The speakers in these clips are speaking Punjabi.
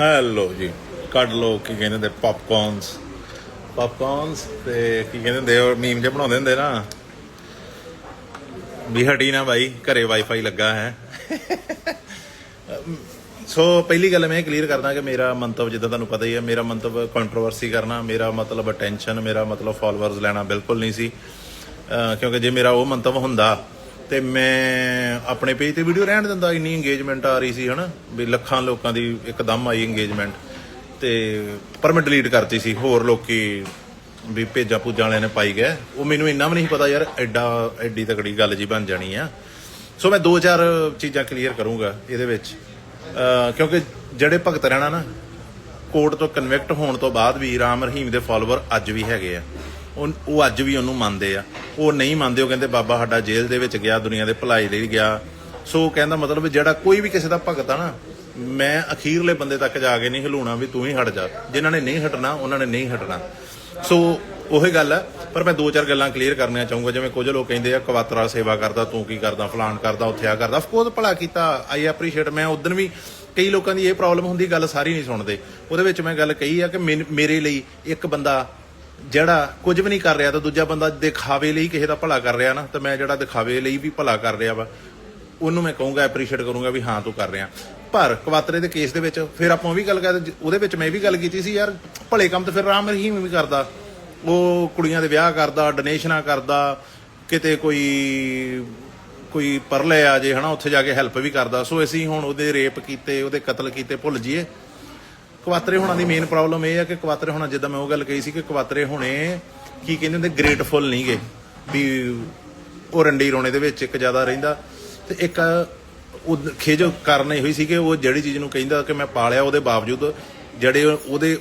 ਹੈਲੋ ਜੀ, ਕੱਢ ਲੋ ਕੀ ਕਹਿੰਦੇ ਨੇ ਪੌਪਕੌਰਨਸ ਪੌਪਕੌਰਨਸ ਤੇ ਕੀ ਕਹਿੰਦੇ ਹੁੰਦੇ, ਉਹ ਮੀਮ ਜੇ ਬਣਾਉਂਦੇ ਹੁੰਦੇ ਨਾ। ਵੀ ਹਟੀ ਨਾ ਬਾਈ, ਘਰੇ ਵਾਈਫਾਈ ਲੱਗਾ ਹੈ। ਸੋ ਪਹਿਲੀ ਗੱਲ ਮੈਂ ਕਲੀਅਰ ਕਰਦਾ ਕਿ ਮੇਰਾ ਮੰਤਵ ਜਿੱਦਾਂ ਤੁਹਾਨੂੰ ਪਤਾ ਹੀ ਹੈ, ਮੇਰਾ ਮੰਤਵ ਕੰਟਰੋਵਰਸੀ ਕਰਨਾ, ਮੇਰਾ ਮਤਲਬ ਅਟੈਂਸ਼ਨ ਮੇਰਾ ਮਤਲਬ ਫਾਲੋਅਰਸ ਲੈਣਾ ਬਿਲਕੁਲ ਨਹੀਂ ਸੀ। ਅਹ ਕਿਉਂਕਿ ਜੇ ਮੇਰਾ ਉਹ ਮੰਤਵ ਹੁੰਦਾ ਤੇ ਮੈਂ ਆਪਣੇ ਪੇਜ ਤੇ ਵੀਡੀਓ ਰਹਿਣ ਦਿੰਦਾ, ਇੰਨੀ ਇੰਗੇਜਮੈਂਟ ਆ ਰਹੀ ਸੀ, ਹਨਾ? ਵੀ ਲੱਖਾਂ ਲੋਕਾਂ ਦੀ ਇੱਕਦਮ ਆਈ ਇੰਗੇਜਮੈਂਟ ਤੇ ਪਰ ਮੈਂ ਡਿਲੀਟ ਕਰਤੀ ਸੀ, ਹੋਰ ਲੋਕੀ ਵੀ ਭੇਜਾ ਪੂਜਾ ਵਾਲਿਆਂ ਨੇ ਪਾਈ ਗਏ। ਉਹ ਮੈਨੂੰ ਇੰਨਾ ਵੀ ਨਹੀਂ ਪਤਾ ਯਾਰ, ਐਡਾ, ਐਡੀ ਤਕੜੀ ਗੱਲ ਜੀ ਬਣ ਜਾਣੀ ਆ। ਸੋ ਮੈਂ ਦੋ ਚਾਰ ਚੀਜ਼ਾਂ ਕਲੀਅਰ ਕਰੂੰਗਾ ਇਹਦੇ ਵਿੱਚ। ਕਿਉਂਕਿ ਜਿਹੜੇ ਭਗਤ ਰਹਿਣਾ ਨਾ ਕੋਰਟ ਤੋਂ ਕਨਵਿਕਟ ਹੋਣ ਤੋਂ ਬਾਅਦ ਵੀ ਰਾਮ ਰਹੀਮ ਦੇ ਫਾਲੋਅਰ ਅੱਜ ਵੀ ਹੈਗੇ ਆ। ਉਹ ਉਹ ਅੱਜ ਵੀ ਉਹਨੂੰ ਮੰਨਦੇ ਆ। ਉਹ ਨਹੀਂ ਮੰਨਦੇ, ਉਹ ਕਹਿੰਦੇ, ਬਾਬਾ ਸਾਡਾ ਜੇਲ੍ਹ ਦੇ ਵਿੱਚ ਗਿਆ, ਦੁਨੀਆ ਦੇ ਭਲਾਈ ਲਈ ਗਿਆ। ਸੋ ਕਹਿੰਦਾ ਮਤਲਬ ਜਿਹੜਾ ਕੋਈ ਵੀ ਕਿਸੇ ਦਾ ਭਗਤ ਆ ਨਾ, ਮੈਂ ਅਖੀਰਲੇ ਬੰਦੇ ਤੱਕ ਜਾ ਕੇ ਨਹੀਂ ਹਿਲਾਉਣਾ ਵੀ ਤੂੰ ਹੀ ਹਟ ਜਾ। ਜਿਨ੍ਹਾਂ ਨੇ ਨਹੀਂ ਹਟਣਾ, ਉਹਨਾਂ ਨੇ ਨਹੀਂ ਹਟਣਾ। ਸੋ ਉਹੀ ਗੱਲ ਹੈ ਪਰ ਮੈਂ ਦੋ ਚਾਰ ਗੱਲਾਂ ਕਲੀਅਰ ਕਰਨੀਆਂ ਚਾਹੂੰਗਾ। ਜਿਵੇਂ ਕੁਝ ਲੋਕ ਕਹਿੰਦੇ ਆ, ਕਵਾਤਰਾ ਸੇਵਾ ਕਰਦਾ, ਤੂੰ ਕੀ ਕਰਦਾ ਫਲਾਨ ਕਰਦਾ, ਉੱਥੇ ਆ ਕਰਦਾ। ਅਫਕੋਰਸ ਭਲਾ ਕੀਤਾ ਆਈ ਐਪਰੀਸ਼ੀਏਟ ਮੈਂ ਉਦੋਂ ਵੀ ਕਈ ਲੋਕਾਂ ਦੀ ਇਹ ਪ੍ਰੋਬਲਮ ਹੁੰਦੀ, ਗੱਲ ਸਾਰੀ ਨਹੀਂ ਸੁਣਦੇ। ਉਹਦੇ ਵਿੱਚ ਮੈਂ ਗੱਲ ਕਹੀ ਆ ਕਿ ਮੈਨ- ਮੇਰੇ ਲਈ ਇੱਕ ਬੰਦਾ ਜਿਹੜਾ ਕੁਝ ਵੀ ਨਹੀਂ ਕਰ ਰਿਹਾ ਤਾਂ ਦੂਜਾ ਬੰਦਾ ਦਿਖਾਵੇ ਲਈ ਕਿਸੇ ਦਾ ਭਲਾ ਕਰ ਰਿਹਾ ਨਾ, ਤਾਂ ਮੈਂ ਜਿਹੜਾ ਦਿਖਾਵੇ ਲਈ ਵੀ ਭਲਾ ਕਰ ਰਿਹਾ ਵਾ, ਉਹਨੂੰ ਮੈਂ ਕਹੂੰਗਾ ਐਪਰੀਸ਼ੀਏਟ ਕਰੂੰਗਾ ਵੀ ਹਾਂ ਤੂੰ ਕਰ ਰਿਹਾ। ਪਰ ਕਵਾਤਰੇ ਦੇ ਕੇਸ ਦੇ ਵਿੱਚ ਫਿਰ ਆਪਾਂ ਉਹ ਵੀ ਗੱਲ ਕਰਦੇ ਉਹਦੇ ਵਿੱਚ ਮੈਂ ਵੀ ਗੱਲ ਕੀਤੀ ਸੀ, ਯਾਰ ਭਲੇ ਕੰਮ ਤਾਂ ਫਿਰ ਰਾਮ ਰਹੀਮ ਵੀ ਕਰਦਾ। ਉਹ ਕੁੜੀਆਂ ਦੇ ਵਿਆਹ ਕਰਦਾ ਡੋਨੇਸ਼ਨਾਂ ਕਰਦਾ, ਕਿਤੇ ਕੋਈ ਕੋਈ ਪਰਲੇ ਆ ਜੇ, ਹਨਾ, ਉੱਥੇ ਜਾ ਕੇ ਹੈਲਪ ਵੀ ਕਰਦਾ। ਸੋ ਅਸੀਂ ਹੁਣ ਉਹਦੇ ਰੇਪ ਕੀਤੇ, ਉਹਦੇ ਕਤਲ ਕੀਤੇ, ਭੁੱਲ ਜੀਏ ਕਵਾਤਰੇ ਹੋਣਾ ਦੀ ਮੇਨ ਪ੍ਰੋਬਲਮ ਇਹ ਆ ਕਿ ਕਵਾਤਰੇ ਹੋਣਾ, ਜਿੱਦਾਂ ਮੈਂ ਉਹ ਗੱਲ ਕਹੀ ਸੀ ਕਿ ਕਵਾਤਰੇ ਹੋਣੇ ਕੀ ਕਹਿੰਦੇ ਹੁੰਦੇ ਗ੍ਰੇਟਫੁਲ ਨਹੀਂਗੇ, ਵੀ ਉਹ ਰੰਡੀ ਰੋਣੇ ਦੇ ਵਿੱਚ ਇੱਕ ਜ਼ਿਆਦਾ ਰਹਿੰਦਾ। ਤੇ ਇੱਕ ਉਹ ਖੇਜ ਕਾਰਨ ਇਹ ਹੋਈ ਸੀ ਕਿ ਉਹ ਜਿਹੜੀ ਚੀਜ਼ ਨੂੰ ਕਹਿੰਦਾ ਕਿ ਮੈਂ ਪਾਲਿਆ ਉਹਦੇ ਬਾਵਜੂਦ ਜਿਹੜੇ ਉਹਦੇ,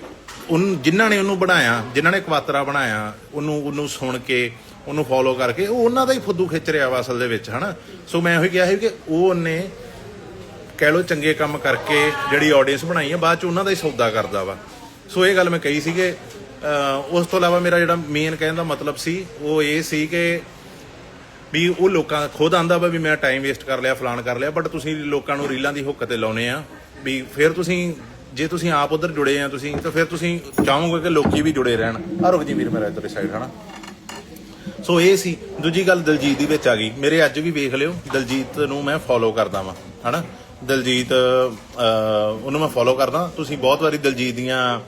ਉਹਨੂੰ, ਜਿਨ੍ਹਾਂ ਨੇ ਉਹਨੂੰ ਬਣਾਇਆ, ਜਿਨ੍ਹਾਂ ਨੇ ਕਵਾਤਰਾ ਬਣਾਇਆ, ਉਹਨੂੰ ਉਹਨੂੰ ਸੁਣ ਕੇ, ਉਹਨੂੰ ਫੋਲੋ ਕਰਕੇ, ਉਹ ਉਹਨਾਂ ਦਾ ਹੀ ਫੁੱਦੂ ਖਿੱਚ ਰਿਹਾ ਵਾ ਅਸਲ ਦੇ ਵਿੱਚ, ਹਨਾ? ਸੋ ਮੈਂ ਉਹੀ ਕਿਹਾ ਸੀ ਕਿ ਉਹ ਉਹਨੇ ਕਹਿ ਲੋ ਚੰਗੇ ਕੰਮ ਕਰਕੇ ਜਿਹੜੀ ਆਡੀਅנס ਬਣਾਈ ਆ, ਬਾਅਦ ਚ ਉਹਨਾਂ ਦਾ ਹੀ ਸੌਦਾ ਕਰਦਾ ਵਾ। ਸੋ ਇਹ ਗੱਲ ਮੈਂ ਕਹੀ ਸੀ ਕਿ ਉਸ ਤੋਂ ਇਲਾਵਾ ਮੇਰਾ ਜਿਹੜਾ ਮੇਨ ਕਹਿਣ ਦਾ ਮਤਲਬ ਸੀ, ਉਹ ਇਹ ਸੀ ਕਿ ਵੀ ਉਹ ਲੋਕਾਂ ਖੁਦ ਆਂਦਾ ਵਾ ਵੀ ਮੈਂ ਟਾਈਮ ਵੇਸਟ ਕਰ ਲਿਆ ਫਲਾਨ ਕਰ ਲਿਆ ਬਟ ਤੁਸੀਂ ਲੋਕਾਂ ਨੂੰ ਰੀਲਾਂ ਦੀ ਹੁੱਕ ਤੇ ਲਾਉਨੇ ਆ ਵੀ ਫਿਰ ਤੁਸੀਂ, ਜੇ ਤੁਸੀਂ ਆਪ ਉਧਰ ਜੁੜੇ ਆ ਤੁਸੀਂ, ਤਾਂ ਫਿਰ ਤੁਸੀਂ ਚਾਹੋਗੇ ਕਿ ਲੋਕੀ ਵੀ ਜੁੜੇ ਰਹਿਣ। ਆ ਰੁਕ ਜੀ ਵੀਰ ਮੇਰਾ ਇੱਧਰ ਸਾਈਡ ਹਨਾ। ਸੋ ਇਹ ਸੀ, ਦੂਜੀ ਗੱਲ ਦਲਜੀਤ ਦੀ ਵਿੱਚ ਆ ਗਈ। ਮੇਰੇ ਅੱਜ ਵੀ ਵੇਖ ਲਿਓ, ਦਲਜੀਤ ਨੂੰ ਮੈਂ ਫੋਲੋ ਕਰਦਾ ਵਾਂ, ਹਨਾ। ਦਲਜੀਤ ਉਹਨੂੰ ਮੈਂ ਫੋਲੋ ਕਰਦਾ। ਤੁਸੀਂ ਬਹੁਤ ਵਾਰੀ ਦਲਜੀਤ ਦੀਆਂ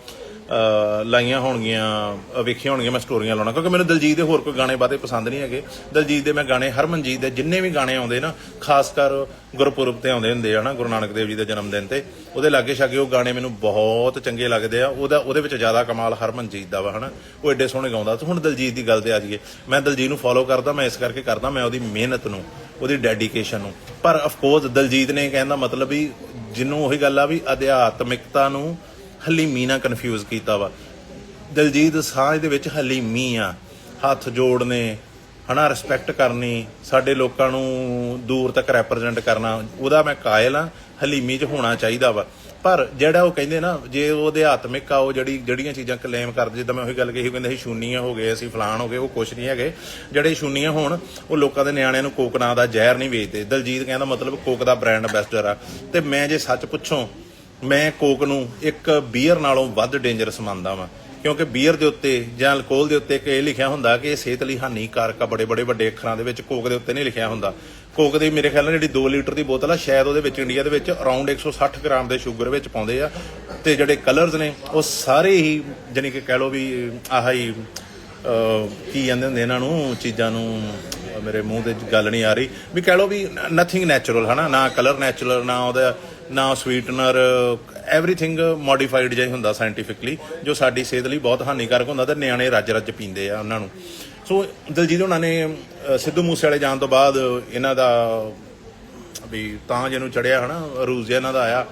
ਲਾਈਆਂ ਹੋਣਗੀਆਂ ਵੇਖੀਆਂ ਹੋਣਗੀਆਂ, ਮੈਂ ਸਟੋਰੀਆਂ ਲਾਉਣਾ। ਕਿਉਂਕਿ ਮੈਨੂੰ ਦਲਜੀਤ ਦੇ ਹੋਰ ਕੋਈ ਗਾਣੇ ਬਾਤੇ ਪਸੰਦ ਨਹੀਂ ਹੈਗੇ। ਦਲਜੀਤ ਦੇ ਮੈਂ ਗਾਣੇ, ਹਰਮਨਜੀਤ ਦੇ ਜਿੰਨੇ ਵੀ ਗਾਣੇ ਆਉਂਦੇ ਨਾ, ਖਾਸ ਕਰ ਗੁਰਪੁਰਬ ਤੇ ਆਉਂਦੇ ਹੁੰਦੇ ਆ ਨਾ, ਗੁਰੂ ਨਾਨਕ ਦੇਵ ਜੀ ਦੇ ਜਨਮ ਦਿਨ ਤੇ, ਉਹਦੇ ਲਾਗੇ ਛਾਗੇ ਉਹ ਗਾਣੇ ਮੈਨੂੰ ਬਹੁਤ ਚੰਗੇ ਲੱਗਦੇ ਆ। ਉਹਦਾ, ਉਹਦੇ ਵਿੱਚ ਜ਼ਿਆਦਾ ਕਮਾਲ ਹਰਮਨਜੀਤ ਦਾ ਵਾ, ਹਨਾ? ਉਹ ਐਡੇ ਸੋਹਣੇ ਗਾਉਂਦਾ। ਤੇ ਹੁਣ ਦਲਜੀਤ ਦੀ ਗੱਲ ਤੇ ਆ ਜਾਈਏ। ਮੈਂ ਦਲਜੀਤ ਨੂੰ ਫੋਲੋ ਕਰਦਾ, ਮੈਂ ਇਸ ਕਰਕੇ ਕਰਦਾ, ਮੈਂ ਉਹਦੀ ਮਿਹਨਤ ਨੂੰ ਉਹਦੀ ਡੈਡੀਕੇਸ਼ਨ ਨੂੰ। ਪਰ ਆਫ ਕੋਰਸ ਦਲਜੀਤ ਨੇ ਕਹਿੰਦਾ ਮਤਲਬ ਵੀ ਜਿਹਨੂੰ ਉਹੀ ਗੱਲ ਆ ਵੀ ਅਧਿਆਤਮਿਕਤਾ ਨੂੰ ਹਲੀਮੀ ਨਾਲ ਕਨਫਿਊਜ਼ ਕੀਤਾ ਵਾ। ਦਲਜੀਤ ਸਾਂਝ ਦੇ ਵਿੱਚ ਹਲੀਮੀ ਆ। ਹੱਥ ਜੋੜਨੇ, ਹਨਾ ਰਿਸਪੈਕਟ ਕਰਨੀ, ਸਾਡੇ ਲੋਕਾਂ ਨੂੰ ਦੂਰ ਤੱਕ ਰੈਪਰੈਜ਼ੈਂਟ ਕਰਨਾ, ਉਹਦਾ ਮੈਂ ਕਾਇਲ ਆ। ਹਲੀਮੀ 'ਚ ਹੋਣਾ ਚਾਹੀਦਾ ਵਾ। ਪਰ ਜਿਹੜਾ ਉਹ ਕਹਿੰਦੇ ਨਾ, ਜੇ ਉਹ ਅਧਿਆਤਮਿਕ ਆ, ਉਹ ਜਿਹੜੀ, ਜਿਹੜੀਆਂ ਚੀਜ਼ਾਂ ਕਲੇਮ ਕਰਦੇ, ਜਿੱਦਾਂ ਮੈਂ ਉਹੀ ਗੱਲ ਕਹੀ ਉਹ ਕਹਿੰਦੇ ਸੀ ਸ਼ੂਨੀਆਂ ਹੋ ਗਏ, ਅਸੀਂ ਫਲਾਣ ਹੋ ਗਏ, ਉਹ ਕੁਛ ਨਹੀਂ ਹੈਗੇ। ਜਿਹੜੇ ਸ਼ੂਨੀਆਂ ਹੋਣ, ਉਹ ਲੋਕਾਂ ਦੇ ਨਿਆਣਿਆਂ ਨੂੰ ਕੋਕ ਨਾਂ ਦਾ ਜ਼ਹਿਰ ਨਹੀਂ ਵੇਚਦੇ। ਦਲਜੀਤ ਕਹਿੰਦਾ ਮਤਲਬ ਕੋਕ ਦਾ ਬ੍ਰਾਂਡ ਐਂਬੈਸਡਰ ਆ। ਤੇ ਮੈਂ ਜੇ ਸੱਚ ਪੁੱਛੋ, ਮੈਂ ਕੋਕ ਨੂੰ ਇੱਕ ਬੀਅਰ ਨਾਲੋਂ ਵੱਧ ਡੇਂਜਰਸ ਮੰਨਦਾ ਵਾਂ। ਕਿਉਂਕਿ ਬੀਅਰ ਦੇ ਉੱਤੇ ਜਾਂ ਅਲਕੋਹਲ ਦੇ ਉੱਤੇ ਇਹ ਲਿਖਿਆ ਹੁੰਦਾ ਕਿ ਇਹ ਸਿਹਤ ਲਈ ਹਾਨੀਕਾਰਕ ਆ ਬੜੇ ਬੜੇ ਵੱਡੇ ਅੱਖਰਾਂ ਦੇ ਵਿੱਚ ਕੋਕ ਦੇ ਉੱਤੇ ਨਹੀਂ ਲਿਖਿਆ ਹੁੰਦਾ। ਕੋਕ ਦੀ ਮੇਰੇ ਖਿਆਲ ਨਾਲ ਜਿਹੜੀ 2 ਲੀਟਰ ਦੀ ਬੋਤਲ ਆ, ਸ਼ਾਇਦ ਉਹਦੇ ਵਿੱਚ ਇੰਡੀਆ ਦੇ ਵਿੱਚ ਅਰਾਊਂਡ 160 ਗ੍ਰਾਮ ਦੇ ਸ਼ੂਗਰ ਵਿੱਚ ਪਾਉਂਦੇ ਆ। ਤੇ ਜਿਹੜੇ ਕਲਰਸ ਨੇ, ਉਹ ਸਾਰੇ ਹੀ ਜਾਨੀ ਕਿ ਕਹਿ ਲਓ ਵੀ, ਆਹ ਹੀ ਕੀ ਕਹਿੰਦੇ ਹੁੰਦੇ ਇਹਨਾਂ ਨੂੰ, ਚੀਜ਼ਾਂ ਨੂੰ, ਮੇਰੇ ਮੂੰਹ ਤੇ ਗੱਲ ਨਹੀਂ ਆ ਰਹੀ। ਵੀ ਕਹਿ ਲਓ ਵੀ ਨਥਿੰਗ ਨੈਚੁਰਲ ਹਨਾ? ਨਾ ਕਲਰ ਨੈਚੁਰਲ ਨਾ ਉਹਦਾ, ਨਾ ਸਵੀਟਨਰ ਐਵਰੀਥਿੰਗ ਮੋਡੀਫਾਈਡ ਜਿਹਾ ਹੀ ਹੁੰਦਾ ਸਾਇੰਟੀਫਿਕਲੀ ਜੋ ਸਾਡੀ ਸਿਹਤ ਲਈ ਬਹੁਤ ਹਾਨੀਕਾਰਕ ਹੁੰਦਾ ਤੇ ਨਿਆਣੇ ਰੱਜ ਰੱਜ ਪੀਂਦੇ ਆ ਉਹਨਾਂ ਨੂੰ। ਸੋ ਦਲਜੀਤ ਉਹਨਾਂ ਨੇ ਸਿੱਧੂ ਮੂਸੇ ਵਾਲੇ ਜਾਣ ਤੋਂ ਬਾਅਦ ਇਹਨਾਂ ਦਾ, ਵੀ ਤਾਂ ਜਿਹਨੂੰ ਚੜਿਆ ਹਨਾ ਰੂਜ਼ ਇਹਨਾਂ ਦਾ ਆਇਆ,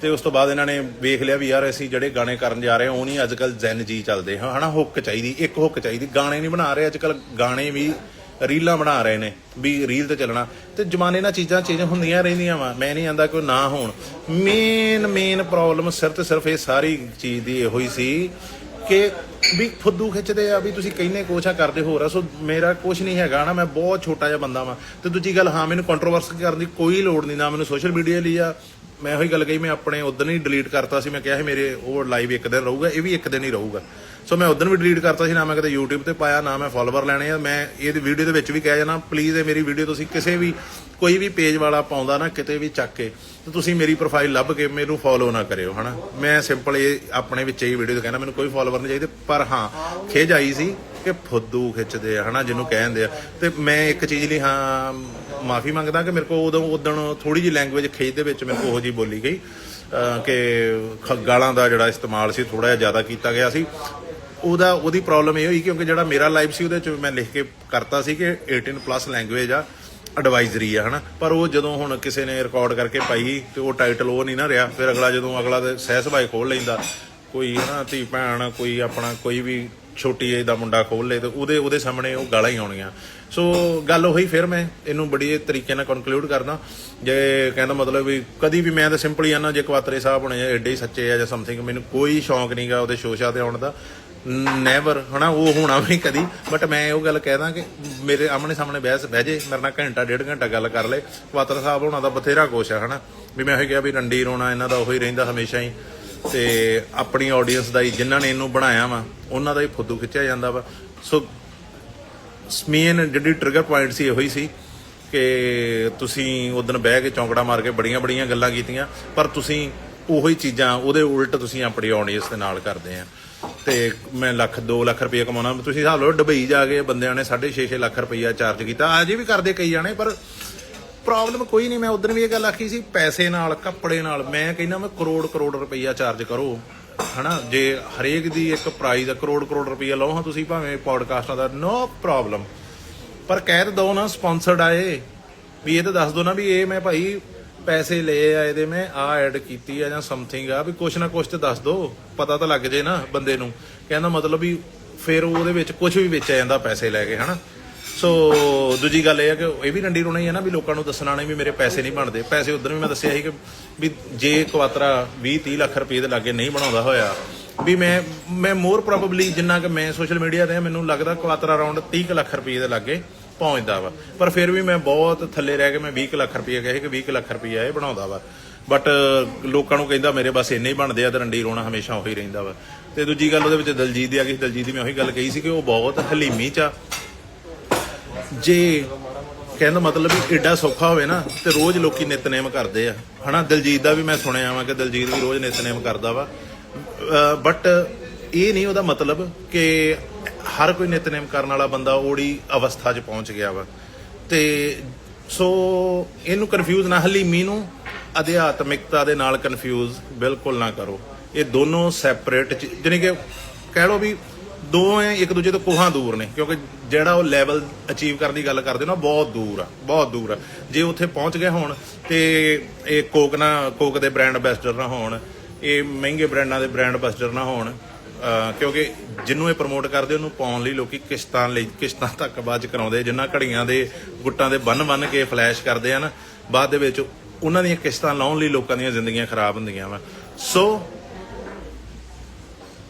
ਤੇ ਉਸ ਤੋਂ ਬਾਅਦ ਇਹਨਾਂ ਨੇ ਵੇਖ ਲਿਆ ਵੀ ਯਾਰ ਅਸੀਂ ਜਿਹੜੇ ਗਾਣੇ ਕਰਨ ਜਾ ਰਹੇ ਹਾਂ, ਉਹ ਨਹੀਂ ਅੱਜ ਕੱਲ ਜ਼ੈਨ ਜੀ ਚੱਲਦੇ ਹਾਂ, ਹਨਾ, ਹੁੱਕ ਚਾਹੀਦੀ, ਇੱਕ ਹੁੱਕ ਚਾਹੀਦੀ, ਗਾਣੇ ਨਹੀਂ ਬਣਾ ਰਹੇ ਅੱਜ ਕੱਲ ਗਾਣੇ ਵੀ ਰੀਲਾਂ ਬਣਾ ਰਹੇ ਨੇ, ਵੀ ਰੀਲ ਤੇ ਚੱਲਣਾ, ਤੇ ਜਮਾਨੇ ਨਾਲ ਚੀਜ਼ਾਂ, ਚੇਂਜ ਹੁੰਦੀਆਂ ਰਹਿੰਦੀਆਂ ਵਾ, ਮੈਂ ਨਹੀਂ ਆਂਦਾ ਕੋਈ ਨਾ ਹੋਣ। ਮੇਨ ਮੇਨ ਪ੍ਰੋਬਲਮ ਸਿਰਫ ਤੇ ਸਿਰਫ ਇਹ ਸਾਰੀ ਚੀਜ਼ ਦੀ ਇਹੋ ਹੀ ਸੀ ਕਿ ਵੀ ਫੁੱਦੂ ਖਿੱਚਦੇ ਆ, ਵੀ ਤੁਸੀਂ ਕਹਿੰਨੇ ਕੁਛ ਆ ਕਰਦੇ ਹੋਰ ਆ ਸੋ ਮੇਰਾ ਕੁਛ ਨਹੀਂ ਹੈਗਾ ਨਾ, ਮੈਂ ਬਹੁਤ ਛੋਟਾ ਜਿਹਾ ਬੰਦਾ ਵਾਂ। ਤੇ ਦੂਜੀ ਗੱਲ, ਹਾਂ, ਮੈਨੂੰ ਕੰਟਰੋਵਰਸ ਕਰਨ ਦੀ ਕੋਈ ਲੋੜ ਨਹੀਂ, ਨਾ ਮੈਨੂੰ ਸੋਸ਼ਲ ਮੀਡੀਆ ਲਈ ਆ ਮੈਂ ਉਹੀ ਗੱਲ ਕਹੀ, ਮੈਂ ਆਪਣੇ ਉਦੋਂ ਹੀ ਡਿਲੀਟ ਕਰਤਾ ਸੀ, ਮੈਂ ਕਿਹਾ ਸੀ ਮੇਰੇ ਉਹ ਲਾਈਵ ਇੱਕ ਦਿਨ ਰਹੂਗਾ, ਇਹ ਵੀ ਇੱਕ ਦਿਨ ਹੀ ਰਹੂਗਾ। ਸੋ ਮੈਂ ਉਦੋਂ ਵੀ ਡਿਲੀਟ ਕਰਤਾ ਸੀ, ਨਾ ਮੈਂ ਕਦੇ YouTube ਤੇ ਪਾਇਆ, ਨਾ ਮੈਂ ਫਾਲੋਅਰ ਲੈਣੇ ਆ। ਮੈਂ ਇਹਦੀ ਵੀਡੀਓ ਦੇ ਵਿੱਚ ਵੀ ਕਹਿ ਜਾਣਾ ਪਲੀਜ਼ ਇਹ ਮੇਰੀ ਵੀਡੀਓ ਤੁਸੀਂ ਕਿਸੇ ਵੀ, ਕੋਈ ਵੀ ਪੇਜ ਵਾਲਾ ਪਾਉਂਦਾ ਨਾ, ਕਿਤੇ ਵੀ ਚੱਕ ਕੇ, ਤੇ ਤੁਸੀਂ ਮੇਰੀ ਪ੍ਰੋਫਾਈਲ ਲੱਭ ਕੇ ਮੈਨੂੰ ਫੋਲੋ ਨਾ ਕਰਿਓ, ਹਨਾ? ਮੈਂ ਸਿੰਪਲ ਇਹ ਆਪਣੇ ਵਿੱਚ ਹੀ ਵੀਡੀਓ ਤੇ ਕਹਿੰਦਾ, ਮੈਨੂੰ ਕੋਈ ਫਾਲੋਅਰ ਨਹੀਂ ਚਾਹੀਦੇ, ਪਰ ਹਾਂ ਖੇਜ ਆਈ ਸੀ। ਕਿ ਫੁੱਦੂ ਖਿੱਚਦੇ ਆ, ਹਨਾ, ਜਿਹਨੂੰ ਕਹਿੰਦੇ ਆ। ਤੇ ਮੈਂ ਇੱਕ ਚੀਜ਼ ਲਈ, ਹਾਂ, ਮਾਫੀ ਮੰਗਦਾ ਕਿ ਮੇਰੇ ਕੋ ਉਦੋਂ ਉਦੋਂ ਥੋੜੀ ਜਿਹੀ ਲੈਂਗੁਏਜ ਖੇਜ ਦੇ ਵਿੱਚ ਮੇਰੇ ਕੋ ਉਹ ਜੀ ਬੋਲੀ ਗਈ ਕਿ ਖ- ਗਾਲਾਂ ਦਾ ਜਿਹੜਾ ਇਸਤੇਮਾਲ ਸੀ ਥੋੜਾ ਜਿਹਾ ਜ਼ਿਆਦਾ ਕੀਤਾ ਗਿਆ ਸੀ। ਉਹਦਾ, ਉਹਦੀ ਪ੍ਰੋਬਲਮ ਇਹ ਹੋਈ ਕਿਉਂਕਿ ਜਿਹੜਾ ਮੇਰਾ ਲਾਈਵ ਸੀ, ਉਹਦੇ ਚ ਮੈਂ ਲਿਖ ਕੇ ਕਰਤਾ ਸੀ ਕਿ 18 ਪਲੱਸ ਲੈਂਗੁਏਜ ਆ ਐਡਵਾਈਜ਼ਰੀ ਆ, ਹਨਾ। ਪਰ ਉਹ ਜਦੋਂ ਹੁਣ ਕਿਸੇ ਨੇ ਰਿਕਾਰਡ ਕਰਕੇ ਪਾਈ, ਤੇ ਉਹ ਟਾਈਟਲ ਉਹ ਨਹੀਂ ਨਾ ਰਿਹਾ, ਫਿਰ ਅਗਲਾ ਜਦੋਂ ਅਗਲਾ ਤੇ ਸਹਿ ਸੁਭਾਏ ਖੋਲ ਲੈਂਦਾ, ਕੋਈ, ਹਨਾ, ਧੀ, ਭੈਣ, ਕੋਈ ਆਪਣਾ, ਕੋਈ ਵੀ ਛੋਟੀ ਏਜ ਦਾ ਮੁੰਡਾ ਖੋਲ ਲੇ ਤੇ ਉਹਦੇ ਉਹਦੇ ਸਾਹਮਣੇ ਉਹ ਗਾਲਾਂ ਹੀ ਆਉਣੀਆਂ। ਸੋ ਗੱਲ ਉਹੀ ਫਿਰ ਮੈਂ ਇਹਨੂੰ ਬੜੀ ਤਰੀਕੇ ਨਾਲ ਕਨਕਲੂਡ ਕਰਦਾ। ਜੇ ਕਹਿੰਦਾ ਮਤਲਬ ਵੀ ਕਦੀ ਵੀ ਮੈਂ ਤਾਂ ਸਿੰਪਲ ਹੀ ਆਨਾ ਜੇ ਕਵਾਤਰੇ ਸਾਹਿਬ ਹੋਣੇ ਜਾਂ ਐਡੇ ਹੀ ਸੱਚੇ ਆ ਜਾਂ ਸਮਥਿੰਗ ਮੈਨੂੰ ਕੋਈ ਸ਼ੌਂਕ ਨਹੀਂਗਾ ਉਹਦੇ ਸ਼ੋਸ਼ਾ ਤੇ ਆਉਣ ਦਾ। ਨੈਵਰ ਹਨਾ, ਉਹ ਹੋਣਾ ਵੀ ਕਦੀ। ਬਟ ਮੈਂ ਉਹ ਗੱਲ ਕਹਿਦਾ ਕਿ ਮੇਰੇ ਆਮਣੇ ਸਾਹਮਣੇ ਬਹਿਸ ਬਹਿ ਜੇ, ਮੇਰੇ ਨਾਲ ਘੰਟਾ, ਡੇਢ ਘੰਟਾ ਗੱਲ ਕਰ ਲੈ। ਕਵਾਤਰ ਸਾਹਿਬ ਹੋਣਾ ਦਾ ਬਥੇਰਾ ਕੁਛ ਆ, ਹਨਾ। ਵੀ ਮੈਂ ਇਹ ਕਿਹਾ ਵੀ ਰੰਡੀ ਰੋਣਾ ਇਹਨਾਂ ਦਾ ਉਹੀ ਰਹਿੰਦਾ ਹਮੇਸ਼ਾ ਹੀ। ਤੇ ਆਪਣੀ ਆਡੀਅנס ਦਾ ਹੀ ਜਿਨ੍ਹਾਂ ਨੇ ਇਹਨੂੰ ਬਣਾਇਆ ਵਾ, ਉਹਨਾਂ ਦਾ ਹੀ ਫੋਟੋ ਖਿੱਚਿਆ ਜਾਂਦਾ ਵਾ। ਸੋ ਸਮੇਨ ਜਿਹੜੀ ਟ੍ਰਿਗਰ ਪੁਆਇੰਟ ਸੀ ਇਹੋ ਹੀ ਸੀ ਕਿ ਤੁਸੀਂ ਉਦੋਂ ਬਹਿ ਕੇ ਚੌਂਕੜਾ ਮਾਰ ਕੇ ਬੜੀਆਂ ਬੜੀਆਂ ਗੱਲਾਂ ਕੀਤੀਆਂ, ਪਰ ਤੁਸੀਂ ਉਹੀ ਚੀਜ਼ਾਂ, ਉਹਦੇ ਉਲਟ ਤੁਸੀਂ ਆਪਣੀ ਆਡੀਅנס ਦੇ ਨਾਲ ਕਰਦੇ ਆ। ਤੇ ਮੈਂ ਲੱਖ 2 ਲੱਖ ਰੁਪਏ ਕਮਾਉਣਾ, ਤੁਸੀਂ ਹਿਸਾਬ ਲਓ ਦੁਬਈ ਜਾ ਕੇ ਬੰਦਿਆਂ ਨੇ 6.5 ਲੱਖ ਰੁਪਏ ਚਾਰਜ ਕੀਤਾ। ਆ ਜੀ ਵੀ ਕਰਦੇ ਕਈ ਜਾਣੇ, ਪਰ ਪ੍ਰੋਬਲਮ ਕੋਈ ਨਹੀਂ, ਮੈਂ ਉਦੋਂ ਵੀ ਇਹ ਗੱਲ ਆਖੀ ਸੀ, ਪੈਸੇ ਨਾਲ, ਕੱਪੜੇ ਨਾਲ, ਮੈਂ ਕਹਿੰਦਾ ਮੈਂ ਕਰੋੜ ਕਰੋੜ ਰੁਪਈਆ ਚਾਰਜ ਕਰੋ, ਹਨਾ? ਜੇ ਹਰੇਕ ਦੀ ਇੱਕ ਪ੍ਰਾਈਜ਼ ਕਰੋੜ ਕਰੋੜ ਰੁਪਈਆ ਲਓ ਹਾਂ ਤੁਸੀਂ ਭਾਵੇਂ ਪੋਡਕਾਸਟਾਂ ਦਾ ਨੋ ਪ੍ਰੋਬਲਮ ਪਰ ਕਹਿ ਤਾਂ ਦੋ ਨਾ ਸਪਾਂਸਰਡ ਆਏ ਵੀ ਇਹ ਤਾਂ ਦੱਸ ਦੋ ਨਾ ਵੀ ਇਹ ਮੈਂ ਭਾਈ ਪੈਸੇ ਲਏ ਆ ਇਹਦੇ ਮੈਂ ਆ ਐਡ ਕੀਤੀ ਆ ਜਾਂ ਸਮਥਿੰਗ ਆ, ਵੀ ਕੁਛ ਨਾ ਕੁਛ ਤੇ ਦੱਸ ਦੋ, ਪਤਾ ਤਾਂ ਲੱਗ ਜੇ ਨਾ ਬੰਦੇ ਨੂੰ। ਕਹਿੰਦਾ ਮਤਲਬ ਵੀ ਫਿਰ ਉਹਦੇ ਵਿੱਚ ਕੁਝ ਵੀ ਵੇਚਿਆ ਜਾਂਦਾ ਪੈਸੇ ਲੈ ਕੇ, ਹਨਾ? ਸੋ ਦੂਜੀ ਗੱਲ ਇਹ ਹੈ ਕਿ ਇਹ ਵੀ ਰੰਡੀ ਰੋਣਾ ਹੀ ਹੈ ਨਾ ਵੀ ਲੋਕਾਂ ਨੂੰ ਦੱਸਣਾ ਨਹੀਂ ਵੀ ਮੇਰੇ ਪੈਸੇ ਨਹੀਂ ਬਣਦੇ। ਪੈਸੇ ਉਦੋਂ ਵੀ ਮੈਂ ਦੱਸਿਆ ਸੀ ਕਿ ਵੀ ਜੇ ਕੁਆਤਰਾ 20 30 ਲੱਖ ਰੁਪਏ ਦੇ ਲਾਗੇ ਨਹੀਂ ਬਣਾਉਂਦਾ ਹੋਇਆ, ਵੀ ਮੈਂ ਮੈਂ ਮੋਰ ਪ੍ਰੋਬਬਲੀ ਜਿੰਨਾ ਕਿ ਮੈਂ ਸੋਸ਼ਲ ਮੀਡੀਆ ਤੇ ਮੈਨੂੰ ਲੱਗਦਾ ਕੁਆਤਰਾ ਅਰਾਊਂਡ 30 ਕੁ ਲੱਖ ਰੁਪਏ ਦੇ ਲਾਗੇ ਪਹੁੰਚਦਾ ਵਾ। ਪਰ ਫਿਰ ਵੀ ਮੈਂ ਬਹੁਤ ਥੱਲੇ ਰਹਿ ਕੇ ਮੈਂ 20 ਕੁ ਲੱਖ ਰੁਪਏ ਕਹੇ ਕਿ 20 ਕੁ ਲੱਖ ਰੁਪਏ ਇਹ ਬਣਾਉਂਦਾ ਵਾ। ਬਟ ਲੋਕਾਂ ਨੂੰ ਕਹਿੰਦਾ ਮੇਰੇ ਬਸ ਇੰਨੇ ਹੀ ਬਣਦੇ ਆ ਤੇ ਰੰਡੀ ਰੋਣਾ ਹਮੇਸ਼ਾ ਉਹੀ ਰਹਿੰਦਾ ਵਾ। ਤੇ ਦੂਜੀ ਗੱਲ ਉਹਦੇ ਵਿੱਚ ਦਲਜੀਤ ਦੀ ਆ ਗਈ ਦਲਜੀਤ ਦੀ ਮੈਂ ਉਹੀ ਗੱਲ ਕਹੀ ਸੀ ਕਿ ਉਹ ਬਹੁਤ ਹਲੀਮੀ ਚ ਆ ਜੇ ਕਹਿੰਦਾ ਮਤਲਬ ਵੀ ਏਡਾ ਸੌਖਾ ਹੋਵੇ ਨਾ, ਤੇ ਰੋਜ਼ ਲੋਕੀ ਨਿਤਨੇਮ ਕਰਦੇ ਆ। ਹਨਾ, ਦਿਲਜੀਤ ਦਾ ਵੀ ਮੈਂ ਸੁਣਿਆ ਵਾ ਕਿ ਦਿਲਜੀਤ ਵੀ ਰੋਜ਼ ਨਿਤਨੇਮ ਕਰਦਾ ਵਾ। ਬਟ ਇਹ ਨਹੀਂ ਉਹਦਾ ਮਤਲਬ ਕਿ ਹਰ ਕੋਈ ਨਿਤਨੇਮ ਕਰਨ ਵਾਲਾ ਬੰਦਾ ਉਹੜੀ ਅਵਸਥਾ 'ਚ ਪਹੁੰਚ ਗਿਆ ਵਾ। ਤੇ ਸੋ ਇਹਨੂੰ ਕਨਫਿਊਜ਼ ਨਾ ਹਲੀਮੀ ਨੂੰ ਅਧਿਆਤਮਿਕਤਾ ਦੇ ਨਾਲ ਕਨਫਿਊਜ਼ ਬਿਲਕੁਲ ਨਾ ਕਰੋ। ਇਹ ਦੋਨੋਂ ਸੈਪਰੇਟ ਜਾਨੀ ਕਿ ਕਹਿ ਲਓ ਵੀ ਦੋਵੇਂ ਇੱਕ ਦੂਜੇ ਤੋਂ ਕੋਹਾਂ ਦੂਰ ਨੇ, ਕਿਉਂਕਿ ਜਿਹੜਾ ਉਹ ਲੈਵਲ ਅਚੀਵ ਕਰਨ ਦੀ ਗੱਲ ਕਰਦੇ ਹੋ ਨਾ ਬਹੁਤ ਦੂਰ ਆ, ਬਹੁਤ ਦੂਰ ਆ। ਜੇ ਉੱਥੇ ਪਹੁੰਚ ਗਏ ਹੋਣ ਤੇ ਇਹ ਕੋਕ ਨਾ, ਕੋਕ ਦੇ ਬ੍ਰਾਂਡ ਐਂਬੈਸਡਰ ਨਾ ਹੋਣ, ਇਹ ਮਹਿੰਗੇ ਬ੍ਰਾਂਡਾਂ ਦੇ ਬ੍ਰਾਂਡ ਐਂਬੈਸਡਰ ਨਾ ਹੋਣ ਕਿਉਂਕਿ ਜਿਹਨੂੰ ਇਹ ਪ੍ਰਮੋਟ ਕਰਦੇ, ਉਹਨੂੰ ਪਾਉਣ ਲਈ ਲੋਕੀ ਕਿਸ਼ਤਾਂ ਲਈ, ਕਿਸ਼ਤਾਂ ਤੱਕ ਬਾਅਦ ਚ ਕਰਾਉਂਦੇ ਜਿੰਨਾ ਘੜੀਆਂ ਦੇ, ਗੁੱਟਾਂ ਦੇ ਬੰਨ ਬੰਨ ਕੇ ਫਲੈਸ਼ ਕਰਦੇ ਹਨ ਬਾਅਦ ਦੇ ਵਿੱਚ ਉਹਨਾਂ ਦੀਆਂ ਕਿਸ਼ਤਾਂ ਲਾਉਣ ਲਈ ਲੋਕਾਂ ਦੀਆਂ ਜ਼ਿੰਦਗੀਆਂ ਖਰਾਬ ਹੁੰਦੀਆਂ ਵਾ। ਸੋ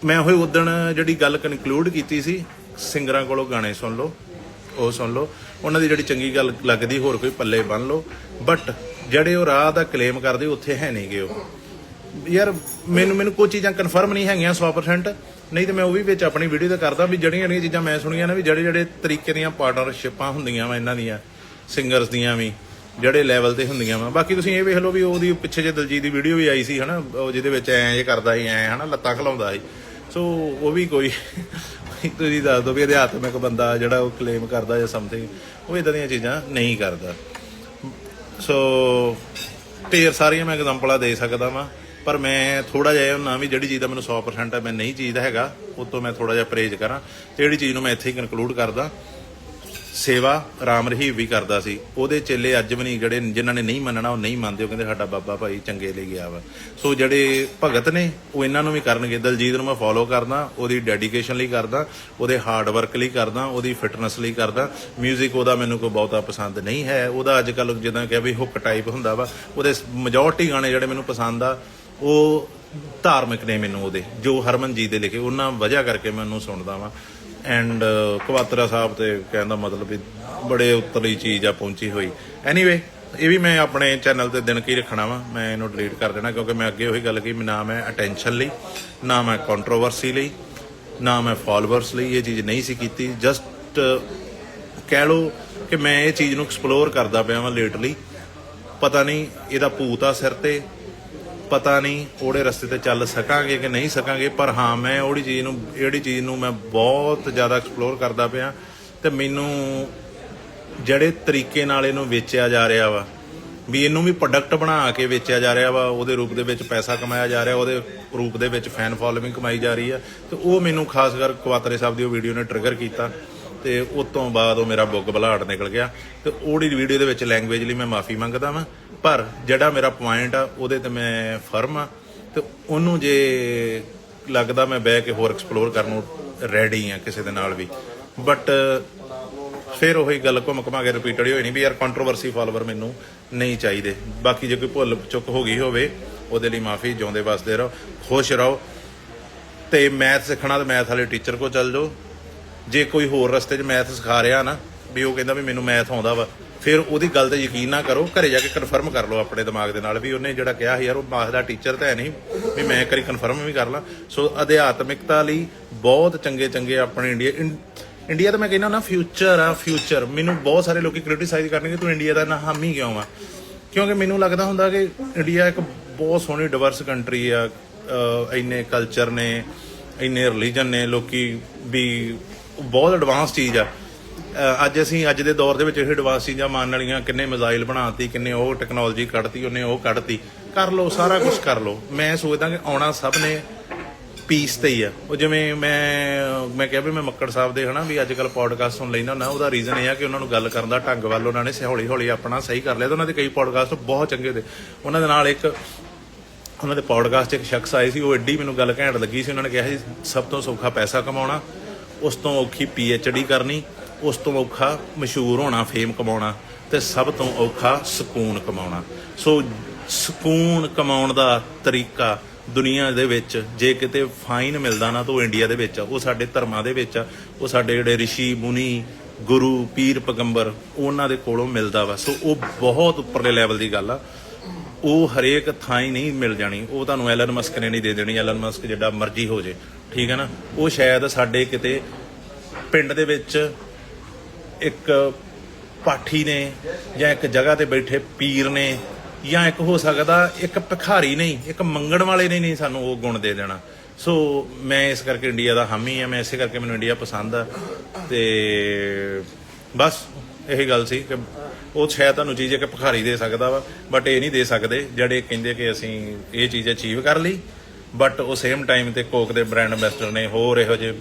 ਮੈਂ ਹੋਈ ਉਦਣ ਜਿਹੜੀ ਗੱਲ ਕਨਕਲੂਡ ਕੀਤੀ ਸੀ ਸਿੰਗਰਾਂ ਕੋਲੋਂ ਗਾਣੇ ਸੁਣ ਲਓ, ਉਹ ਸੁਣ ਲਓ। ਉਹਨਾਂ ਦੀ ਜਿਹੜੀ ਚੰਗੀ ਗੱਲ ਲੱਗਦੀ, ਹੋਰ ਕੋਈ ਪੱਲੇ ਬੰਨ ਲਓ। ਬਟ ਜਿਹੜੇ ਉਹ ਰਾਹ ਦਾ ਕਲੇਮ ਕਰਦੇ, ਉੱਥੇ ਹੈ ਨਹੀਂ ਗਏ ਉਹ। ਯਾਰ, ਮੈਨੂੰ ਮੈਨੂੰ ਕੋਈ ਚੀਜ਼ਾਂ ਕਨਫਰਮ ਨਹੀਂ ਹੈਗੀਆਂ 100% ਨਹੀਂ ਤੇ ਮੈਂ ਉਹ ਵੀ ਵਿੱਚ ਆਪਣੀ ਵੀਡੀਓ ਤੇ ਕਰਦਾ ਵੀ ਜਿਹੜੀਆਂ ਜਿਹੜੀਆਂ ਚੀਜ਼ਾਂ ਮੈਂ ਸੁਣੀਆਂ ਨੇ, ਵੀ ਜਿਹੜੇ ਜਿਹੜੇ ਤਰੀਕੇ ਦੀਆਂ ਪਾਰਟਨਰਸ਼ਿਪਾਂ ਹੁੰਦੀਆਂ ਵਾ ਇਹਨਾਂ ਦੀਆਂ ਸਿੰਗਰਸ ਦੀਆਂ ਵੀ, ਜਿਹੜੇ ਲੈਵਲ ਤੇ ਹੁੰਦੀਆਂ ਵਾ। ਬਾਕੀ ਤੁਸੀਂ ਇਹ ਵੇਖ ਲਓ ਵੀ ਉਹਦੀ ਪਿੱਛੇ ਜੇ ਦਲਜੀਤ ਦੀ ਵੀਡੀਓ ਵੀ ਆਈ ਸੀ, ਹਨਾ? ਉਹ ਜਿਹਦੇ ਵਿੱਚ ਐਂ ਜੇ ਕਰਦਾ ਸੀ, ਐਂ, ਹਨਾ? ਲੱਤਾਂ ਖਲਾਉਂਦਾ ਸੀ। ਸੋ ਉਹ ਵੀ ਕੋਈ ਤੁਸੀਂ ਦੱਸ ਦਿਓ ਵੀ ਅਧਿਆਤਮਿਕ ਬੰਦਾ ਜਿਹੜਾ ਉਹ ਕਲੇਮ ਕਰਦਾ ਜਾਂ ਸਮਥਿੰਗ ਉਹ ਇਦਾਂ ਦੀਆਂ ਚੀਜ਼ਾਂ ਨਹੀਂ ਕਰਦਾ। ਸੋ ਢੇਰ ਸਾਰੀਆਂ ਮੈਂ ਐਗਜ਼ਾਮਪਲਾਂ ਦੇ ਸਕਦਾ ਵਾਂ, ਪਰ ਮੈਂ ਥੋੜਾ ਜਿਹਾ ਨਾ ਵੀ ਜਿਹੜੀ ਚੀਜ਼ ਦਾ ਮੈਨੂੰ 100% ਹੈ ਮੈਂ ਨਹੀਂ ਚੀਜ਼ ਦਾ ਹੈਗਾ, ਉਹ ਤੋਂ ਮੈਂ ਥੋੜਾ ਜਿਹਾ ਪਰਹੇਜ਼ ਕਰਾਂ, ਤੇ ਜਿਹੜੀ ਚੀਜ਼ ਨੂੰ ਮੈਂ ਇੱਥੇ ਹੀ ਕਨਕਲੂਡ ਕਰਦਾ। ਸੇਵਾ ਰਾਮ ਰਹੀਮ ਵੀ ਕਰਦਾ ਸੀ। ਉਹਦੇ ਚੇਲੇ ਅੱਜ ਵੀ ਨਹੀਂ, ਜਿਹੜੇ ਜਿਨ੍ਹਾਂ ਨੇ ਨਹੀਂ ਮੰਨਣਾ, ਉਹ ਨਹੀਂ ਮੰਨਦੇ। ਉਹ ਕਹਿੰਦੇ, ਸਾਡਾ ਬਾਬਾ ਭਾਈ ਚੰਗੇ ਲਈ ਗਿਆ ਵਾ। ਸੋ ਜਿਹੜੇ ਭਗਤ ਨੇ, ਉਹ ਇਹਨਾਂ ਨੂੰ ਵੀ ਕਰਨਗੇ। ਦਲਜੀਤ ਨੂੰ ਮੈਂ ਫੋਲੋ ਕਰਦਾ, ਉਹਦੀ ਡੈਡੀਕੇਸ਼ਨ ਲਈ ਕਰਦਾ, ਉਹਦੇ ਹਾਰਡ ਵਰਕ ਲਈ ਕਰਦਾ, ਉਹਦੀ ਫਿਟਨੈਸ ਲਈ ਕਰਦਾ। 뮤직 ਉਹਦਾ ਮੈਨੂੰ ਕੋਈ ਬਹੁਤਾ ਪਸੰਦ ਨਹੀਂ ਹੈ। ਉਹਦਾ ਅੱਜ ਕੱਲ ਜਿੱਦਾਂ ਕਿ ਵੀ ਹੁੱਕ ਟਾਈਪ ਹੁੰਦਾ ਵਾ, ਉਹਦੇ ਮੈਜੋਰਟੀ ਗਾਣੇ ਜਿਹੜੇ ਮੈਨੂੰ ਪਸੰਦ ਆ, ਉਹ ਧਾਰਮਿਕ ਨੇ ਮੈਨੂੰ ਉਹਦੇ, ਜੋ ਹਰਮਨ ਜੀ ਦੇ ਲਿਖੇ। ਉਹਨਾਂ ਵਜ੍ਹਾ ਕਰਕੇ ਮੈਂ ਉਹਨੂੰ ਸੁਣਦਾ ਵਾਂ। ਐਂਡ ਕਵਾਤਰਾ ਸਾਹਿਬ ਤੇ ਕਹਿੰਦਾ ਮਤਲਬ ਵੀ ਬੜੇ ਉੱਤਲੀ ਚੀਜ਼ ਆ ਪਹੁੰਚੀ ਹੋਈ। ਐਨੀਵੇ ਇਹ ਵੀ ਮੈਂ ਆਪਣੇ ਚੈਨਲ ਤੇ ਦਿਨ ਕੀ ਰੱਖਣਾ ਵਾ, ਮੈਂ ਇਹਨੂੰ ਡਿਲੀਟ ਕਰ ਦੇਣਾ ਕਿਉਂਕਿ ਮੈਂ ਅੱਗੇ ਉਹੀ ਗੱਲ ਕਹੀ ਨਾ ਮੈਂ ਅਟੈਂਸ਼ਨ ਲਈ, ਨਾ ਮੈਂ ਕੰਟਰੋਵਰਸੀ ਲਈ, ਨਾ ਮੈਂ ਫਾਲੋਅਰਸ ਲਈ ਇਹ ਚੀਜ਼ ਨਹੀਂ ਸੀ ਕੀਤੀ। ਜਸਟ ਕਹਿ ਲਓ ਕਿ ਮੈਂ ਇਹ ਚੀਜ਼ ਨੂੰ ਐਕਸਪਲੋਰ ਕਰਦਾ ਪਿਆ ਵਾਂ ਲੇਟਲੀ ਪਤਾ ਨਹੀਂ ਇਹਦਾ ਭੂਤ ਆ ਸਿਰ ਤੇ ਪਤਾ ਨਹੀਂ ਉਹੜੇ ਰਸਤੇ ਤੇ ਚੱਲ ਸਕਾਂਗੇ ਕਿ ਨਹੀਂ ਸਕਾਂਗੇ, ਪਰ ਹਾਂ, ਮੈਂ ਉਹੜੀ ਚੀਜ਼ ਨੂੰ ਜਿਹੜੀ ਚੀਜ਼ ਨੂੰ ਮੈਂ ਬਹੁਤ ਜ਼ਿਆਦਾ ਐਕਸਪਲੋਰ ਕਰਦਾ ਪਿਆ ਤੇ ਮੈਨੂੰ ਜਿਹੜੇ ਤਰੀਕੇ ਨਾਲ ਇਹਨੂੰ ਵੇਚਿਆ ਜਾ ਰਿਹਾ ਵਾ, ਵੀ ਇਹਨੂੰ ਵੀ ਪ੍ਰੋਡਕਟ ਬਣਾ ਕੇ ਵੇਚਿਆ ਜਾ ਰਿਹਾ ਵਾ, ਉਹਦੇ ਰੂਪ ਦੇ ਵਿੱਚ ਪੈਸਾ ਕਮਾਇਆ ਜਾ ਰਿਹਾ, ਉਹਦੇ ਰੂਪ ਦੇ ਵਿੱਚ ਫੈਨ ਫਾਲੋਇੰਗ ਕਮਾਈ ਜਾ ਰਹੀ ਆ ਤੇ ਉਹ ਮੈਨੂੰ ਖਾਸ ਕਰ ਕੁਆਤਰੇ ਸਾਹਿਬ ਦੀ ਉਹ ਵੀਡੀਓ ਨੇ ਟ੍ਰਿਗਰ ਕੀਤਾ ਤੇ ਉਸ ਤੋਂ ਬਾਅਦ ਉਹ ਮੇਰਾ ਬੁੱਗ ਬਲਾੜ ਨਿਕਲ ਗਿਆ। ਤੇ ਉਹਦੀ ਵੀਡੀਓ ਦੇ ਵਿੱਚ ਲੈਂਗੁਏਜ ਲਈ ਮੈਂ ਮਾਫੀ ਮੰਗਦਾ ਵਾਂ। ਪਰ ਜਿਹੜਾ ਮੇਰਾ ਪੁਆਇੰਟ ਆ, ਉਹਦੇ ਤੇ ਮੈਂ ਫਰਮ ਆ। ਤੇ ਉਹਨੂੰ ਜੇ ਲੱਗਦਾ ਮੈਂ ਬਹਿ ਕੇ ਹੋਰ ਐਕਸਪਲੋਰ ਕਰਨ ਨੂੰ ਰੈਡੀ ਆ ਕਿਸੇ ਦੇ ਨਾਲ ਵੀ। ਬਟ ਫਿਰ ਉਹੀ ਗੱਲ ਘੁੰਮ ਘੁਮਾ ਕੇ ਰਿਪੀਟਡ ਹੋਈ ਨਹੀਂ ਵੀ ਯਾਰ ਕੰਟਰੋਵਰਸੀ ਫਾਲੋਅਰ ਮੈਨੂੰ ਨਹੀਂ ਚਾਹੀਦੇ। ਬਾਕੀ ਜੇ ਕੋਈ ਭੁੱਲ ਚੁੱਕ ਹੋ ਗਈ ਹੋਵੇ, ਉਹਦੇ ਲਈ ਮਾਫੀ, ਜਿਉਂਦੇ ਵਸਦੇ ਰਹੋ, ਖੁਸ਼ ਰਹੋ। ਤੇ ਮੈਥ ਸਿੱਖਣਾ ਤੇ ਮੈਥ ਵਾਲੇ ਟੀਚਰ ਕੋਲ ਚੱਲ ਜਾਓ। ਜੇ ਕੋਈ ਹੋਰ ਰਸਤੇ 'ਚ ਮੈਥ ਸਿਖਾ ਰਿਹਾ ਨਾ, ਵੀ ਉਹ ਕਹਿੰਦਾ ਵੀ ਮੈਨੂੰ ਮੈਥ ਆਉਂਦਾ ਵਾ, ਫਿਰ ਉਹਦੀ ਗੱਲ ਤੇ ਯਕੀਨ ਨਾ ਕਰੋ, ਘਰੇ ਜਾ ਕੇ ਕਨਫਰਮ ਕਰ ਲਓ ਆਪਣੇ ਦਿਮਾਗ ਦੇ ਨਾਲ ਵੀ ਉਹਨੇ ਜਿਹੜਾ ਕਿਹਾ ਸੀ ਯਾਰ, ਉਹ ਮਾਸ ਦਾ ਟੀਚਰ ਤਾਂ ਹੈ ਨਹੀਂ, ਵੀ ਮੈਂ ਕਰੀ ਕਨਫਰਮ ਵੀ ਕਰ ਲਾਂ। ਸੋ ਅਧਿਆਤਮਿਕਤਾ ਲਈ ਬਹੁਤ ਚੰਗੇ ਚੰਗੇ ਆਪਣੇ ਇੰਡੀਆ ਇੰ- ਇੰਡੀਆ ਤਾਂ ਮੈਂ ਕਹਿੰਦਾ ਨਾ ਫਿਊਚਰ ਆ ਫਿਊਚਰ ਮੈਨੂੰ ਬਹੁਤ ਸਾਰੇ ਲੋਕੀ ਕ੍ਰਿਟਿਸਾਈਜ਼ ਕਰਨਗੇ, ਤੂੰ ਇੰਡੀਆ ਦਾ ਨਾ ਹਾਮੀ ਕਿਉਂ ਆ? ਕਿਉਂਕਿ ਮੈਨੂੰ ਲੱਗਦਾ ਹੁੰਦਾ ਕਿ ਇੰਡੀਆ ਇੱਕ ਬਹੁਤ ਸੋਹਣੀ ਡਿਵਰਸ ਕੰਟਰੀ ਆ ਇੰਨੇ ਕਲਚਰ ਨੇ, ਇੰਨੇ ਰਿਲੀਜਨ ਨੇ, ਲੋਕੀ ਵੀ ਬਹੁਤ ਐਡਵਾਂਸ ਚੀਜ਼ ਆ। ਅੱਜ ਅਸੀਂ, ਅੱਜ ਦੇ ਦੌਰ ਦੇ ਵਿੱਚ ਇਹ ਐਡਵਾਂਸ ਚੀਜ਼ਾਂ ਮੰਨ ਵਾਲੀਆਂ ਕਿੰਨੇ ਮਿਜ਼ਾਈਲ ਬਣਾਤੀ, ਕਿੰਨੇ ਉਹ ਟੈਕਨੋਲੋਜੀ ਕੱਢਤੀ, ਉਹਨੇ ਉਹ ਕੱਢਤੀ। ਕਰ ਲਓ, ਸਾਰਾ ਕੁਝ ਕਰ ਲਓ। ਮੈਂ ਸੋਚਦਾ ਕਿ ਆਉਣਾ ਸਭ ਨੇ ਪੀਸ ਤੇ ਹੀ ਆ। ਉਹ ਜਿਵੇਂ ਮੈਂ ਮੈਂ ਕਿਹਾ ਵੀ ਮੈਂ ਮੱਕੜ ਸਾਹਿਬ ਦੇ ਹਨਾ, ਵੀ ਅੱਜ ਕੱਲ ਪੋਡਕਾਸਟ ਸੁਣ ਲੈਣਾ ਹੁੰਦਾ। ਉਹਦਾ ਰੀਜ਼ਨ ਇਹ ਆ ਕਿ ਉਹਨਾਂ ਨੂੰ ਗੱਲ ਕਰਨ ਦਾ ਢੰਗ ਵੱਲ ਉਹਨਾਂ ਨੇ ਹੌਲੀ ਹੌਲੀ ਆਪਣਾ ਸਹੀ ਕਰ ਲਿਆ। ਤੇ ਉਹਨਾਂ ਦੇ ਕਈ ਪੋਡਕਾਸਟ ਬਹੁਤ ਚੰਗੇ ਤੇ ਉਹਨਾਂ ਦੇ ਨਾਲ ਇੱਕ, ਉਹਨਾਂ ਦੇ ਪੋਡਕਾਸਟ 'ਚ ਇੱਕ ਸ਼ਖਸ ਆਏ ਸੀ। ਉਹ ਐਡੀ ਮੈਨੂੰ ਗੱਲ ਘੈਂਟ ਲੱਗੀ ਸੀ। ਉਹਨਾਂ ਨੇ ਕਿਹਾ ਸੀ, ਸਭ ਤੋਂ ਸੌਖਾ ਪੈਸਾ ਕਮਾਉਣਾ। ਉਸ ਤੋਂ ਔਖੀ ਪੀ ਐਚ ਡੀ ਕਰਨੀ, ਉਸ ਤੋਂ ਔਖਾ ਮਸ਼ਹੂਰ ਹੋਣਾ ਫੇਮ ਕਮਾਉਣਾ ਤੇ ਸਭ ਤੋਂ ਔਖਾ ਸਕੂਨ ਕਮਾਉਣਾ। ਸੋ ਸਕੂਨ ਕਮਾਉਣ ਦਾ ਤਰੀਕਾ ਦੁਨੀਆ ਦੇ ਵਿੱਚ, ਜੇ ਕਿਤੇ ਫਾਈਨ ਮਿਲਦਾ ਨਾ ਤਾਂ ਉਹ ਇੰਡੀਆ ਦੇ ਵਿੱਚ ਆ, ਉਹ ਸਾਡੇ ਧਰਮਾਂ ਦੇ ਵਿੱਚ ਆ, ਉਹ ਸਾਡੇ ਜਿਹੜੇ ਰਿਸ਼ੀ, ਮੁਨੀ, ਗੁਰੂ, ਪੀਰ, ਪਗੰਬਰ, ਉਹਨਾਂ ਦੇ ਕੋਲੋਂ ਮਿਲਦਾ ਵਾ। ਸੋ ਉਹ ਬਹੁਤ ਉੱਪਰਲੇ ਲੈਵਲ ਦੀ ਗੱਲ ਆ। ਉਹ ਹਰੇਕ ਥਾਂ ਹੀ ਨਹੀਂ ਮਿਲ ਜਾਣੀ। ਉਹ ਤੁਹਾਨੂੰ ਐਲਨ ਮਸਕ ਨੇ ਨਹੀਂ ਦੇ ਦੇਣੀ। ਐਲਨ ਮਸਕ ਜਿੱਡਾ ਮਰਜ਼ੀ ਹੋ ਜੇ। ਠੀਕ ਹੈ ਨਾ? ਉਹ ਸ਼ਾਇਦ ਸਾਡੇ ਕਿਤੇ ਪਿੰਡ ਦੇ ਵਿੱਚ ਇੱਕ ਪਾਠੀ ਨੇ ਜਾਂ ਇੱਕ ਜਗ੍ਹਾ ਤੇ ਬੈਠੇ ਪੀਰ ਨੇ ਜਾਂ ਇੱਕ ਹੋ ਸਕਦਾ ਇੱਕ ਭਿਖਾਰੀ ਨਹੀਂ, ਇੱਕ ਮੰਗਣ ਵਾਲੇ ਨੇ ਨਹੀਂ ਸਾਨੂੰ ਉਹ ਗੁਣ ਦੇ ਦੇਣਾ। ਸੋ ਮੈਂ ਇਸ ਕਰਕੇ ਇੰਡੀਆ ਦਾ ਹਾਮੀ ਆ ਮੈਂ ਇਸੇ ਕਰਕੇ ਮੈਨੂੰ ਇੰਡੀਆ ਪਸੰਦ ਆ। ਤੇ ਬਸ, ਇਹੀ ਗੱਲ ਸੀ ਕਿ ਉਹ ਸ਼ਾਇਦ ਤੁਹਾਨੂੰ ਚੀਜ਼ ਇੱਕ ਭਿਖਾਰੀ ਦੇ ਸਕਦਾ ਵਾ ਬਟ ਇਹ ਨਹੀਂ ਦੇ ਸਕਦੇ, ਜਿਹੜੇ ਕਹਿੰਦੇ ਕਿ ਅਸੀਂ ਇਹ ਚੀਜ਼ ਅਚੀਵ ਕਰ ਲਈ ਬਟ ਉਹ ਸੇਮ ਟਾਈਮ ਤੇ ਕੋਕ ਦੇ ਬ੍ਰਾਂਡ ਐਂਬੈਸਡਰ ਨੇ ਹੋਰ ਇਹੋ ਜਿਹੇ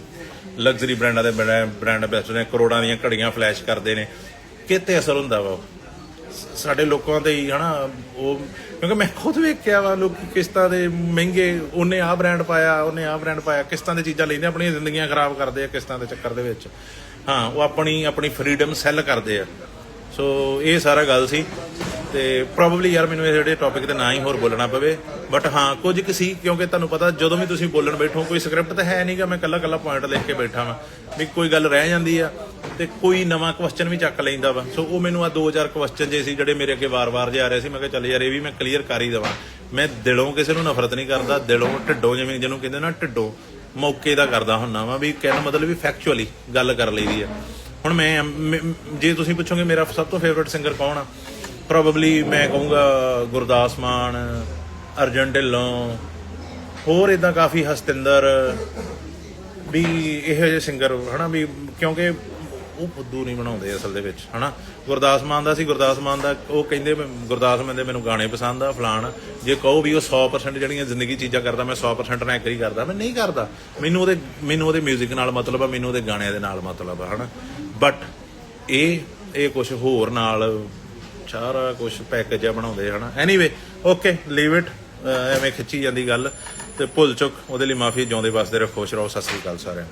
ਲਗਜ਼ਰੀ ਬ੍ਰਾਂਡਾਂ ਦੇ ਬ੍ਰਾਂਡ ਐਂਬੈਸਡਰ ਨੇ ਕਰੋੜਾਂ ਦੀਆਂ ਘੜੀਆਂ ਫਲੈਸ਼ ਕਰਦੇ ਨੇ। ਕਿਤੇ ਅਸਰ ਹੁੰਦਾ ਵਾ ਸਾਡੇ ਲੋਕਾਂ ਤੇ ਹੀ, ਹਨਾ, ਉਹ, ਕਿਉਂਕਿ ਮੈਂ ਖੁਦ ਵੇਖਿਆ ਵਾ, ਲੋਕ ਕਿਸ਼ਤਾਂ ਦੇ ਮਹਿੰਗੇ, ਉਹਨੇ ਆਹ ਬ੍ਰਾਂਡ ਪਾਇਆ, ਉਹਨੇ ਆਹ ਬ੍ਰਾਂਡ ਪਾਇਆ, ਕਿਸ਼ਤਾਂ ਦੇ ਚੀਜ਼ਾਂ ਲੈਂਦੇ ਆਪਣੀਆਂ ਜ਼ਿੰਦਗੀਆਂ ਖਰਾਬ ਕਰਦੇ ਆ ਕਿਸ਼ਤਾਂ ਦੇ ਚੱਕਰ ਦੇ ਵਿੱਚ। ਹਾਂ, ਉਹ ਆਪਣੀ ਆਪਣੀ ਫਰੀडम ਸੈੱਲ ਕਰਦੇ ਆ। ਸੋ ਇਹ ਸਾਰਾ ਗੱਲ ਸੀ ਤੇ ਪ੍ਰੋਬਬਲੀ ਯਾਰ ਮੈਨੂੰ ਇਹ ਜਿਹੜੇ ਟੌਪਿਕ ਤੇ ਨਾ ਹੀ ਹੋਰ ਬੋਲਣਾ ਪਵੇ। ਬਟ ਹਾਂ, ਕੁਝ ਕੁ ਸੀ, ਕਿਉਂਕਿ ਤੁਹਾਨੂੰ ਪਤਾ ਜਦੋਂ ਵੀ ਤੁਸੀਂ ਬੋਲਣ ਬੈਠੋ, ਕੋਈ ਸਕ੍ਰਿਪਟ ਤਾਂ ਹੈ ਨਹੀਂਗਾ ਮੈਂ ਕੱਲਾ ਕੱਲਾ ਪੁਆਇੰਟ ਲਿਖ ਕੇ ਬੈਠਾ ਵਾਂ। ਵੀ ਕੋਈ ਗੱਲ ਰਹਿ ਜਾਂਦੀ ਆ ਤੇ ਕੋਈ ਨਵਾਂ ਕੁਐਸਚਨ ਵੀ ਚੱਕ ਲੈਂਦਾ ਵਾ। ਸੋ ਉਹ ਮੈਨੂੰ ਆ ਦੋ ਚਾਰ ਕੁਐਸਚਨ ਜੇ ਸੀ ਜਿਹੜੇ ਮੇਰੇ ਅੱਗੇ ਵਾਰ-ਵਾਰ ਜੇ ਆ ਰਹੇ ਸੀ, ਮੈਂ ਕਿਹਾ ਚੱਲ ਯਾਰ ਇਹ ਵੀ ਮੈਂ ਕਲੀਅਰ ਕਰ ਹੀ ਦਵਾਂ। ਮੈਂ ਦਿਲੋਂ ਕਿਸੇ ਨੂੰ ਨਫ਼ਰਤ ਨਹੀਂ ਕਰਦਾ, ਦਿਲੋਂ ਢਿੱਡੋਂ ਜਿਵੇਂ ਜਿਹਨੂੰ ਕਹਿੰਦੇ ਨਾ ਢਿੱਡੋਂ, ਮੌਕੇ ਦਾ ਕਰਦਾ ਹੁੰਨਾ ਵਾ ਵੀ ਕਹਿਣ ਮਤਲਬ ਵੀ ਫੈਕਚੁਅਲੀ ਗੱਲ ਕਰ ਲਈਦੀ ਆ। ਹੁਣ ਮੈਂ ਜੇ ਤੁਸੀਂ ਪੁੱਛੋਗੇ ਮੇਰਾ ਸਭ ਤੋਂ ਫੇਵਰਿਟ ਸਿੰਗਰ ਕੌਣ ਆ? ਪ੍ਰੋਬਬਲੀ ਮੈਂ ਕਹੂੰਗਾ ਗੁਰਦਾਸ ਮਾਨ, ਅਰਜਨ ਢਿੱਲੋਂ, ਹੋਰ ਇਦਾਂ ਕਾਫੀ ਹਸਤਿੰਦਰ, ਵੀ ਇਹੋ ਜਿਹੇ ਸਿੰਗਰ ਹਨਾ, ਵੀ ਕਿਉਂਕਿ ਉਹ ਫੁੱਦੂ ਨਹੀਂ ਬਣਾਉਂਦੇ ਅਸਲ ਦੇ ਵਿੱਚ, ਹਨਾ। ਗੁਰਦਾਸ ਮਾਨ ਦਾ ਸੀ, ਗੁਰਦਾਸ ਮਾਨ ਦਾ ਉਹ ਕਹਿੰਦੇ ਗੁਰਦਾਸ ਮਾਨ ਦੇ ਮੈਨੂੰ ਗਾਣੇ ਪਸੰਦ ਆ, ਫਲਾਣ। ਜੇ ਕਹੋ ਵੀ ਉਹ 100% ਜਿਹੜੀਆਂ ਜ਼ਿੰਦਗੀ ਚੀਜ਼ਾਂ ਕਰਦਾ, ਮੈਂ 100% ਨਾ ਐਗਰੀ ਕਰਦਾ, ਮੈਂ ਨਹੀਂ ਕਰਦਾ। ਮੈਨੂੰ ਉਹਦੇ ਮੈਨੂੰ ਉਹਦੇ 뮤직 ਨਾਲ ਮਤਲਬ ਆ, ਮੈਨੂੰ ਉਹਦੇ ਗਾਣਿਆਂ ਦੇ ਨਾਲ ਮਤਲਬ ਆ, ਹਨਾ। ਬਟ ਇਹ ਇਹ ਕੁਝ ਹੋਰ ਨਾਲ ਸਾਰਾ ਕੁਝ ਪੈਕੇਜ ਆ ਬਣਾਉਂਦੇ, ਹਨਾ? ਐਨੀਵੇ ਓਕੇ ਲੀਵ ਇਟ ਐਵੇਂ ਖਿੱਚੀ ਜਾਂਦੀ ਗੱਲ ਤੇ ਭੁੱਲ ਚੁੱਕ। ਉਹਦੇ ਲਈ ਮਾਫੀ ਜਿਉਂਦੇ ਵਸਦੇ ਰਹੋ ਖੁਸ਼ ਰਹੋ ਸਤਿ ਸ੍ਰੀ ਅਕਾਲ ਸਾਰਿਆਂ ਨੂੰ।